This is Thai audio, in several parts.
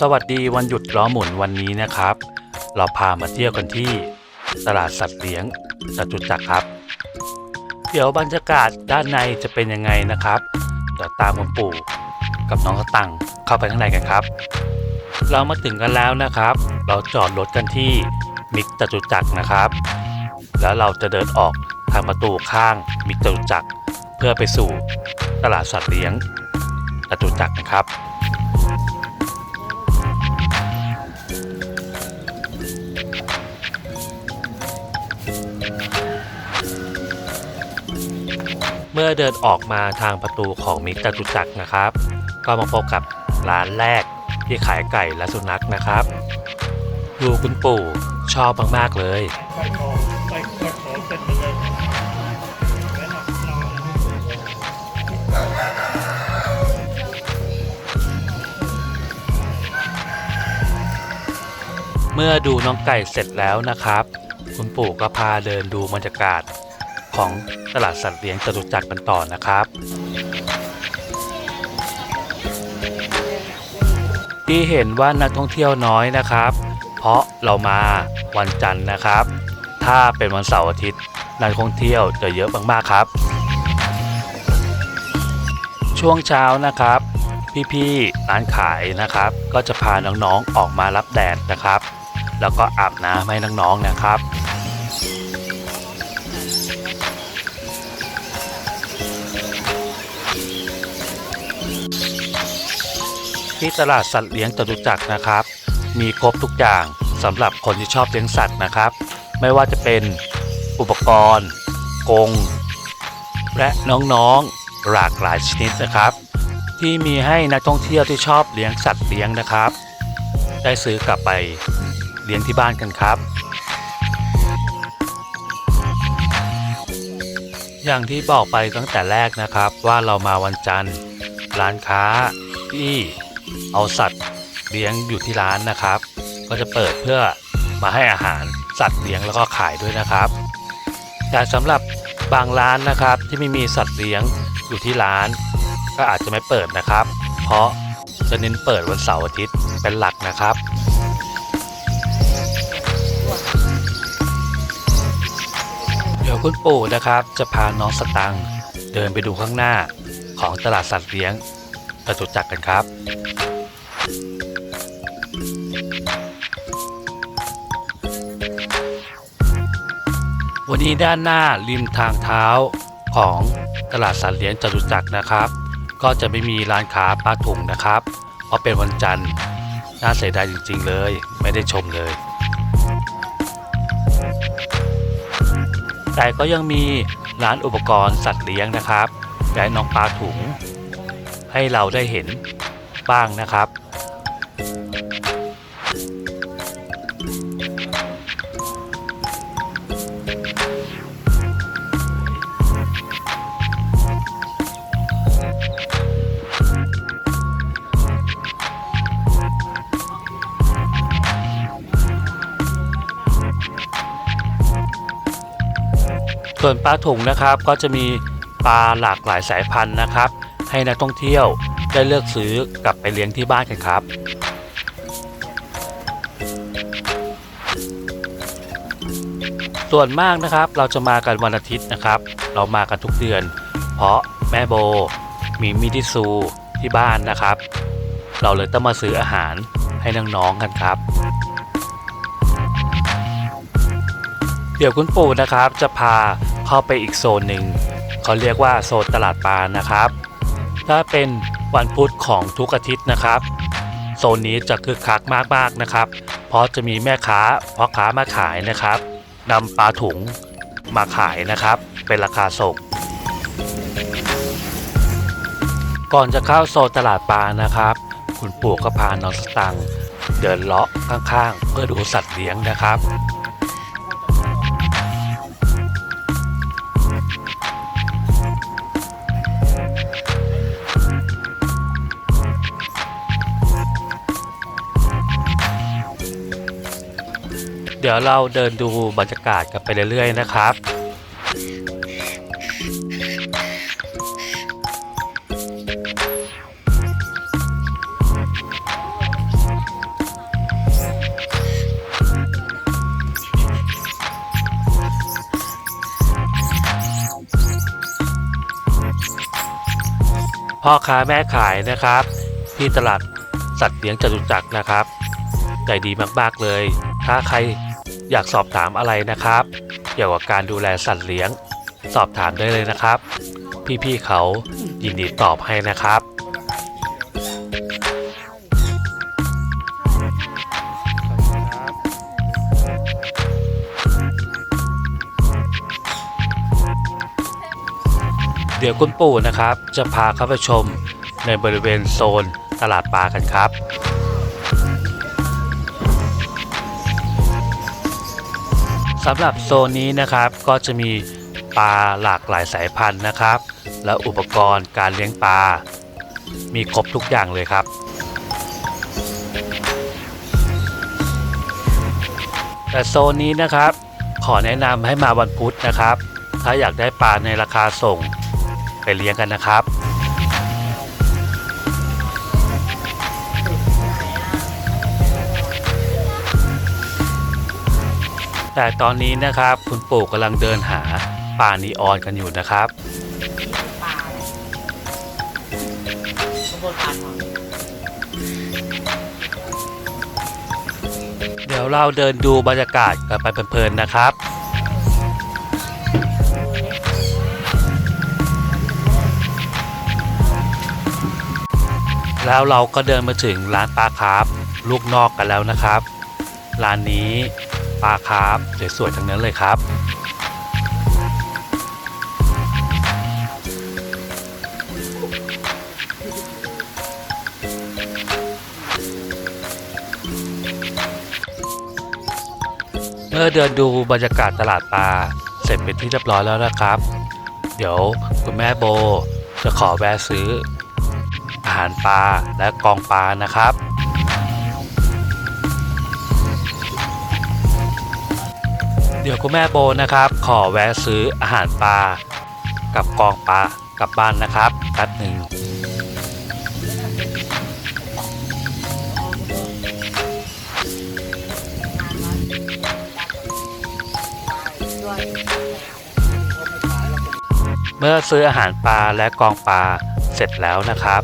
สวัสดีวันหยุดล้อหมุนวันนี้นะครับ เราพามาเที่ยวกันที่ตลาดสัตว์เลี้ยงจตุจักรครับ เดี๋ยวบรรยากาศด้านในจะเป็นยังไงนะครับเดี๋ยวตามคุณปู่กับน้องสตังเข้าไปข้างในกันครับ เรามาถึงกันแล้วนะครับ เราจอดรถกันที่มิกจตุจักรนะครับ แล้วเราจะเดินออกทางประตูข้างมิกจตุจักรเพื่อไปสู่ตลาดสัตว์เลี้ยงจตุจักรนะครับ เมื่อเดินออกมาทางประตูของมิกจตุจักรนะครับ ก็มาพบกับร้านแรกที่ขายไก่และสุนัขนะครับ ดูคุณปู่ชอบมาก ๆ เลย เมื่อดูน้องไก่เสร็จแล้วนะครับ คุณปู่ก็พาเดินดูบรรยากาศของ ตลาดสัตว์เลี้ยงจตุจักรกันต่อนะครับ ที่เห็นว่านักท่องเที่ยวน้อยนะครับ เพราะเรามาวันจันทร์นะครับ ถ้าเป็นวันเสาร์อาทิตย์นักท่องเที่ยวจะเยอะมากๆครับ ช่วงเช้านะครับ พี่ๆร้านขายนะครับ ก็จะพาน้องๆออกมารับแดดนะครับ แล้วก็อาบน้ำให้น้องๆนะครับ ที่ตลาดสัตว์เลี้ยงจตุจักรนะครับ มีครบทุกอย่างสำหรับคนที่ชอบเลี้ยงสัตว์นะครับ ไม่ว่าจะเป็นอุปกรณ์กรงและน้องๆหลากหลายชนิดนะครับ ที่มีให้นักท่องเที่ยวที่ชอบเลี้ยงสัตว์เลี้ยงนะครับ ได้ซื้อกลับไปเลี้ยงที่บ้านกันครับ อย่างที่บอกไปตั้งแต่แรกนะครับว่าเรามาวันจันทร์ ร้านค้าที่ เอาสัตว์เลี้ยงอยู่ที่ร้านนะครับ ก็จะเปิดเพื่อมาให้อาหารสัตว์เลี้ยงแล้วก็ขายด้วยนะครับแต่สำหรับบางร้านนะครับที่ไม่มีสัตว์เลี้ยงอยู่ที่ร้าน ก็อาจจะไม่เปิดนะครับ เพราะจะเน้นเปิดวันเสาร์อาทิตย์เป็นหลักนะครับเดี๋ยวคุณปู่นะครับ จะพาน้องสตังเดินไปดูข้างหน้าของตลาดสัตว์เลี้ยง จตุจักรกันครับ วันนี้ด้านหน้าริมทางเท้าของตลาดสัตว์เลี้ยงจตุจักรนะครับ ก็จะไม่มีร้านค้าปลาถุงนะครับ เพราะเป็นวันจันทร์น่าเสียดายจริง ๆ เลย ไม่ได้ชมเลย แต่ก็ยังมีร้านอุปกรณ์สัตว์เลี้ยงนะครับและน้องปลาถุง ให้เราได้เห็นบ้างนะครับ ส่วนปลาถุงนะครับก็จะมีปลาหลากหลายสายพันธุ์นะครับ ให้นักท่องเที่ยวได้เลือกซื้อกลับไปเลี้ยงที่บ้านกันครับ ส่วนมากนะครับเราจะมากันวันอาทิตย์นะครับ เรามากันทุกเดือน เพราะแม่โบมีมิทิซูที่บ้านนะครับ เราเลยต้องมาซื้ออาหารให้น้องๆกันครับ เดี๋ยวคุณปู่นะครับจะพาเข้าไปอีกโซนหนึ่งเขาเรียกว่าโซนตลาดปลานะครับ ถ้าเป็นวันพุธของทุกอาทิตย์นะครับ โซนนี้จะคึกคักมากๆนะครับ เพราะจะมีแม่ค้าพ่อค้ามาขายนะครับนำปลาถุงมาขายนะครับ เป็นราคาส่งก่อนจะเข้าโซนตลาดปลานะครับ คุณปู่ก็พาน้องสตังเดินเลาะข้างๆ เพื่อดูสัตว์เลี้ยงนะครับ เดี๋ยวเราเดินดูบรรยากาศกันไปเรื่อยๆนะครับพ่อค้าแม่ขายนะครับ ที่ตลาดสัตว์เลี้ยงจตุจักรนะครับ ใจดีมากๆเลย ถ้าใคร อยากสอบถามอะไรนะครับ เกี่ยวกับการดูแลสัตว์เลี้ยง สอบถามได้เลยนะครับ พี่ๆเขายินดีตอบให้นะครับเดี๋ยวคุณปู่นะครับ จะพาเข้าไปชมในบริเวณโซนตลาดปลากันครับ สำหรับโซนนี้นะครับก็จะมีปลาหลากหลายสายพันธุ์นะครับ และอุปกรณ์การเลี้ยงปลา มีครบทุกอย่างเลยครับ แต่โซนนี้นะครับ ขอแนะนำให้มาวันพุธนะครับ ถ้าอยากได้ปลาในราคาส่งไปเลี้ยงกันนะครับ แต่ตอนนี้นะครับ คุณปู่กำลังเดินหาปลานีออนกันอยู่นะครับเดี๋ยวเราเดินดูบรรยากาศกันไปเพลินๆนะครับแล้วเราก็เดินมาถึงร้านปลาคาร์ฟลูกนอกกันแล้วนะครับ ร้านนี้ ปลาคาร์ฟสวยๆทั้งนั้นเลยครับเมื่อเดินดูบรรยากาศตลาดปลาเสร็จเป็นที่เรียบร้อยแล้วนะครับ เดี๋ยวคุณแม่โบจะขอแวะซื้อ อาหารปลาและกองปลานะครับ เดี๋ยวคุณแม่โบนะครับ ขอแวะซื้ออาหารปลา กับกองปลากลับบ้านนะครับแป๊บหนึ่งเมื่อซื้ออาหารปลาและกองปลาเสร็จแล้วนะครับ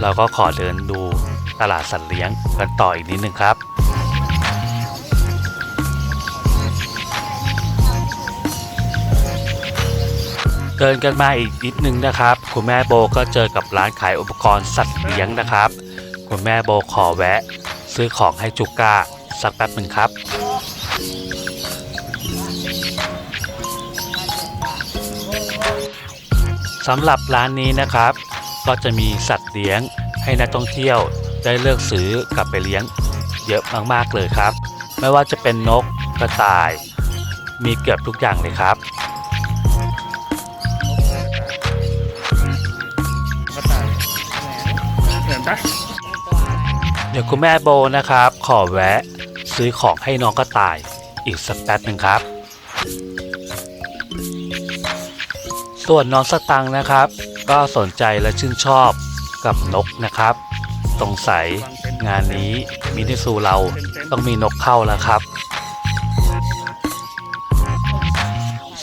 เราก็ขอเดินดูตลาดสัตว์เลี้ยงกันต่ออีกนิดนึงครับ เดินกันมาอีกนิดนึงนะครับ คุณแม่โบก็เจอกับร้านขายอุปกรณ์สัตว์เลี้ยงนะครับ คุณแม่โบขอแวะ ซื้อของให้จุก้าสักแป๊บหนึ่งครับสำหรับร้านนี้นะครับ ก็จะมีสัตว์เลี้ยงให้นักท่องเที่ยวได้เลือกซื้อกลับไปเลี้ยงเยอะมากๆเลยครับ ไม่ว่าจะเป็นนกกระต่าย มีเกือบทุกอย่างเลยครับ เดี๋ยวคุณแม่โบนะครับ ขอแวะ ซื้อของให้น้องกระต่าย อีกสักแป๊บหนึ่งครับ ส่วนน้องสตังค์นะครับ ก็สนใจและชื่นชอบกับนกนะครับสงสัยงานนี้มินิซูเราต้องมีนกเข้าแล้วครับ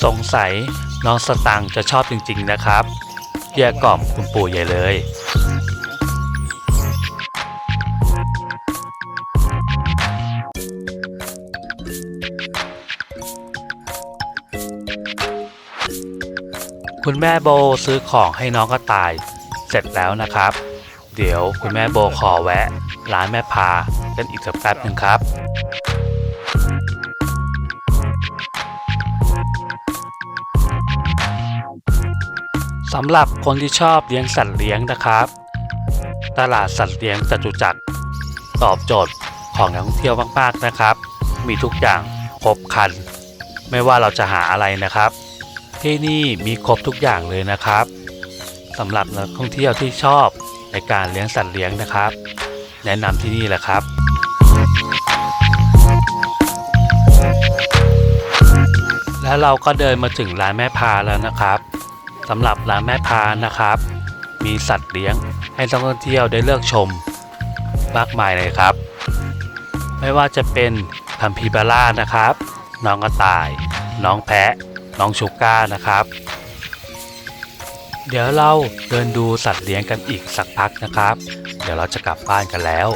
สงสัยน้องสตังค์จะชอบจริง ๆนะครับเกลียกล่อมคุณปู่ใหญ่เลย คุณแม่โบซื้อของให้น้องกระต่าย เสร็จแล้วนะครับ เดี๋ยวคุณแม่โบขอแวะ ร้านแม่พากันอีกสักแป๊บหนึ่งครับสำหรับคนที่ชอบเลี้ยงสัตว์เลี้ยงนะครับ ตลาดสัตว์เลี้ยงจตุจักรตอบโจทย์ของนักท่องเที่ยวมากๆนะครับ มีทุกอย่างครบครัน ไม่ว่าเราจะหาอะไรนะครับ ที่นี่มีครบทุกอย่างเลยนะครับสำหรับนักท่องเที่ยวที่ชอบในการเลี้ยงสัตว์เลี้ยงนะครับ แนะนำที่นี่แหละครับแล้วเราก็เดินมาถึงร้านแม่พาแล้วนะครับสำหรับร้านแม่พานะครับ มีสัตว์เลี้ยงให้นักท่องเที่ยวได้เลือกชมมากมายเลยครับ ไม่ว่าจะเป็นคัมพีบาร่านะครับ น้องกระต่าย น้องแพะ น้องชูก้านะครับ เดี๋ยวเราเดินดูสัตว์เลี้ยงกันอีกสักพักนะครับ เดี๋ยวเราจะกลับบ้านกันแล้ว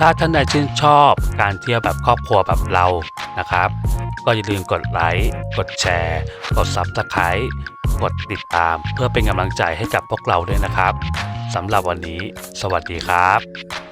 ถ้าท่านใดชื่นชอบการเที่ยวแบบครอบครัวแบบเรานะครับ ก็อย่าลืมกดไลค์ กดแชร์ กด Subscribe กดติดตาม เพื่อเป็นกำลังใจให้กับพวกเราด้วยนะครับสำหรับวันนี้ สวัสดีครับ